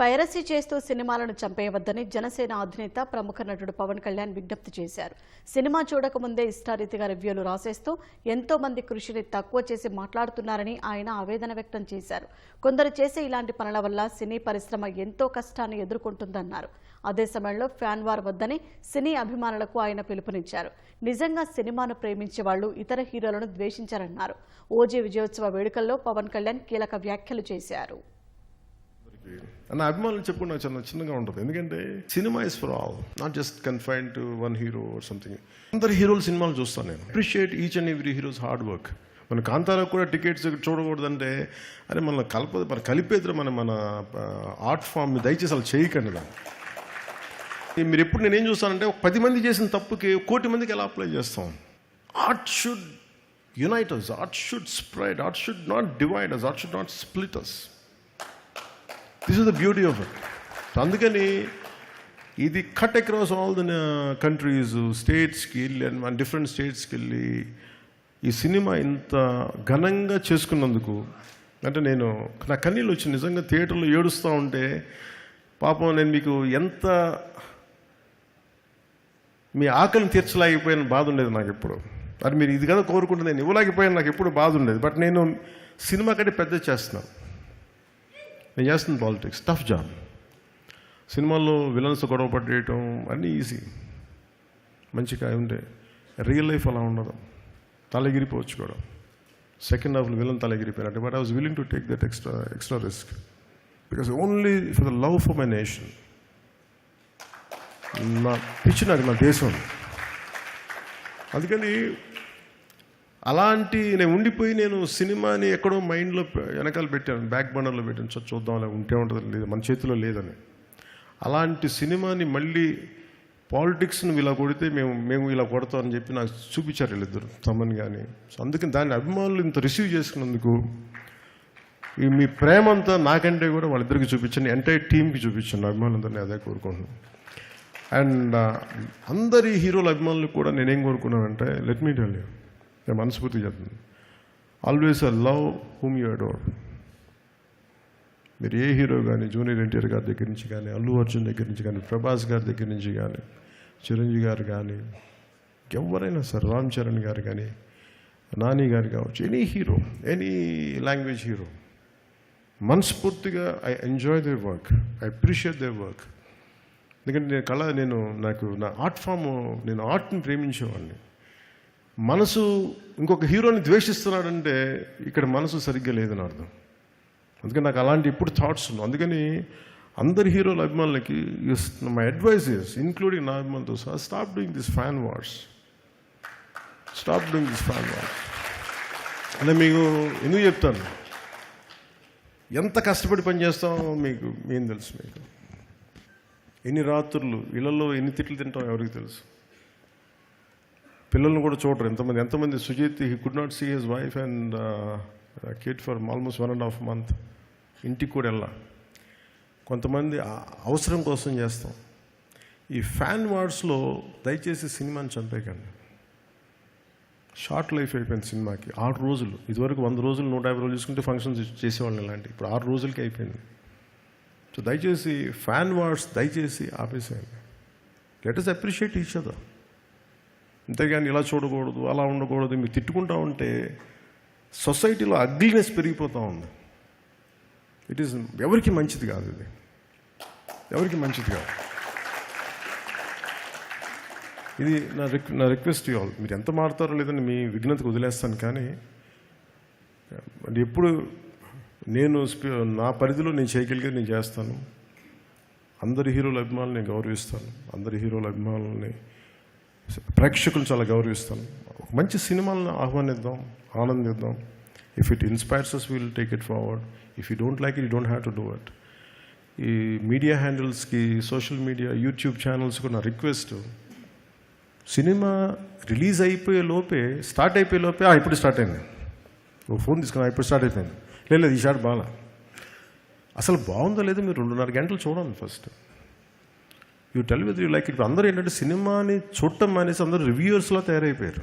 Piracy చేస్తూ సినిమాలను చంపేయవద్దని జనసేన అధినేత ప్రముఖ నటుడు పవన్ కళ్యాణ్ విజ్ఞప్తి చేశారు. సినిమా చూడకముందే ఇష్టారీతిగా రివ్యూలు రాసేస్తూ ఎంతో మంది కృషిని తక్కువ చేసి మాట్లాడుతున్నారని ఆయన ఆవేదన వ్యక్తం చేశారు. కొందరు చేసే ఇలాంటి పనుల వల్ల సినీ పరిశ్రమ ఎంతో కష్టాన్ని ఎదుర్కొంటుందన్నారు. అదే సమయంలో ఫ్యాన్ వార్ వద్దని సినీ అభిమానులకు ఆయన పిలుపునిచ్చారు. నిజంగా సినిమాను ప్రేమించే వాళ్ళు ఇతర హీరోలను ద్వేషించారన్నారు. ఓజీ విజయోత్సవ వేడుకల్లో పవన్ కళ్యాణ్ కీలక వ్యాఖ్యలు చేశారు. నా అభిమానులు చెప్పుకుంటే నాకు చిన్నగా ఉంటుంది. ఎందుకంటే cinema is for all not just confine to one hero or something అందరు హీరోలు సినిమాలు చూస్తాను నేను. Appreciate each and every heroes hard work మన కాంతారావు కూడా టికెట్స్ చూడకూడదంటే అరే మన కలపదు మన కలిపేద్దరు మన మన ఆర్ట్ ఫామ్ దయచేసి అలా చేయకండి దాన్ని మీరు ఎప్పుడు నేనేం చూస్తానంటే ఒక పది మంది చేసిన తప్పుకి కోటి మందికి ఎలా అప్లై చేస్తాం? Art should unite us art should spread art should not divide us art should not split us this is the beauty of అందుకని ఇది cut across all the countries స్టేట్స్కి వెళ్ళి అండ్ మన డిఫరెంట్ స్టేట్స్కి వెళ్ళి ఈ సినిమా ఇంత ఘనంగా చేసుకున్నందుకు అంటే నేను నా కన్నీళ్ళు వచ్చి నిజంగా థియేటర్లో ఏడుస్తూ ఉంటే పాపం నేను మీకు ఎంత మీ ఆకలిని తీర్చలేకపోయిన బాధ ఉండేది నాకు ఎప్పుడు. అది మీరు ఇది కదా కోరుకుంటే నేను ఇవ్వలేకపోయాను నాకు ఎప్పుడు బాధ ఉండేది. బట్ నేను సినిమా కంటే పెద్ద చేస్తున్నాను. నేను చేస్తుంది పాలిటిక్స్ టఫ్ జాబ్ సినిమాల్లో విలన్స్ గొడవ పడేయటం అన్నీ ఈజీ మంచిగా ఉండే. రియల్ లైఫ్ అలా ఉండదు. తలగిరిపోవచ్చు కూడా సెకండ్ హాఫ్లో villain తలగిరిపోయినట్టు but I was willing to take that extra extra risk because only for the love for my nation నా పిచ్చి నాకు నా దేశం. అందుకని అలాంటి నేను ఉండిపోయి నేను సినిమాని ఎక్కడో మైండ్లో వెనకాల పెట్టాను. బ్యాక్ బర్నర్లో పెట్టాను. చూ- చూద్దాం ఉంటే ఉంటుంది. లేదు మన చేతిలో లేదని. అలాంటి సినిమాని మళ్ళీ పాలిటిక్స్ను ఇలా కొడితే మేము మేము ఇలా కొడతామని చెప్పి నాకు చూపించారు వీళ్ళిద్దరు తమన్ కానీ సో అందుకని దాన్ని అభిమానులు ఇంత రిసీవ్ చేసుకున్నందుకు ఈ మీ ప్రేమ అంతా నాకంటే కూడా వాళ్ళిద్దరికి చూపించండి. ఎంటైర్ టీంకి చూపించండి. అభిమానులందరినీ అదే కోరుకుంటున్నాను. అండ్ uh, అందరి హీరోల అభిమానులు కూడా నేనేం కోరుకున్నానంటే లెట్ మీ టెల్ యూ నేను మనస్ఫూర్తిగా చెప్తున్నాను always a love whom you adore మీరు ఏ హీరో కానీ జూనియర్ ఎన్టీఆర్ గారి దగ్గర నుంచి కానీ అల్లు అర్జున్ దగ్గర నుంచి కానీ ప్రభాస్ గారి దగ్గర నుంచి కానీ చిరంజీవి గారు కానీ ఎవరైనా సార్ రామ్ చరణ్ గారు కానీ నాని గారు కావచ్చు any hero any language hero మనస్ఫూర్తిగా I enjoy they work I appreciate they work ఎందుకంటే నేను కళ నేను నాకు నా ఆర్ట్ ఫామ్ నేను ఆర్ట్ని ప్రేమించేవాడిని మనసు ఇంకొక హీరోని ద్వేషిస్తున్నాడంటే ఇక్కడ మనసు సరిగ్గా లేదని అర్థం. అందుకని నాకు అలాంటి ఇప్పుడు థాట్స్ ఉన్నాయి అందుకని అందరి హీరోల అభిమానులకి మై అడ్వైస్ ఇస్ ఇంక్లూడింగ్ నా అభిమానులతో సహా stop doing this fan wars stop doing this fan wars అంటే మీకు ఎందుకు చెప్తాను? ఎంత కష్టపడి పని చేస్తామో మీకు ఏం తెలుసు మీకు? ఎన్ని రాత్రులు ఇళ్ళలో ఎన్ని తిట్లు తింటాం ఎవరికి తెలుసు? పిల్లల్ని కూడా చూడరు. ఎంతమంది ఎంతమంది Sujeeth he could not see his wife and kid for almost one and half month ఇంటికి కూడా వెళ్ళా. కొంతమంది అవసరం కోసం చేస్తాం. ఈ ఫ్యాన్ వార్డ్స్లో దయచేసి సినిమాని చంపేయకండి. షార్ట్ లైఫ్ అయిపోయింది సినిమాకి. ఆరు రోజులు. ఇదివరకు వంద రోజులు నూట యాభై రోజులు చూసుకుంటే ఫంక్షన్స్ చేసేవాళ్ళని ఇలాంటి. ఇప్పుడు ఆరు రోజులకి అయిపోయింది. సో దయచేసి ఫ్యాన్ వార్డ్స్ దయచేసి ఆపేసేయండి. Let us appreciate each other అంతేగాని ఇలా చూడకూడదు అలా ఉండకూడదు మీరు తిట్టుకుంటా ఉంటే సొసైటీలో అగ్లీనెస్ పెరిగిపోతూ ఉంది. ఇట్ ఈస్ ఎవరికి మంచిది కాదు ఇది. ఎవరికి మంచిది కాదు. ఇది నా రిక్ నా రిక్వెస్ట్ ఆల్ మీరు ఎంత మారుతారో లేదని మీ విఘ్నతకు వదిలేస్తాను కానీ అంటే ఎప్పుడు నేను నా పరిధిలో నేను చేయగలిగేది నేను చేస్తాను. అందరి హీరోల అభిమానులు నేను గౌరవిస్తాను. అందరి హీరోల అభిమానులని ప్రేక్షకులు చాలా గౌరవిస్తాను ఒక మంచి సినిమాలను ఆహ్వానిద్దాం ఆనందిద్దాం. If it inspires us will take it forward if you don't like it you don't have to do it ఈ మీడియా హ్యాండిల్స్కి సోషల్ మీడియా యూట్యూబ్ ఛానల్స్కి నా రిక్వెస్ట్. సినిమా రిలీజ్ అయిపోయే లోపే స్టార్ట్ అయిపోయే లోపే "ఆ, ఇప్పుడు స్టార్ట్ అయింది. ఓ ఫోన్ తీసుకున్నా ఇప్పుడు స్టార్ట్ అయిపోయింది. లేదు లేదు ఈ షాట్ బాగా అసలు బాగుందో లేదో మీరు రెండున్నర గంటలు చూడండి first. You tell with you like ఇప్పుడు అందరూ ఏంటంటే సినిమాని చూడటం అనేసి అందరూ రివ్యూవర్స్లో తయారైపోయారు.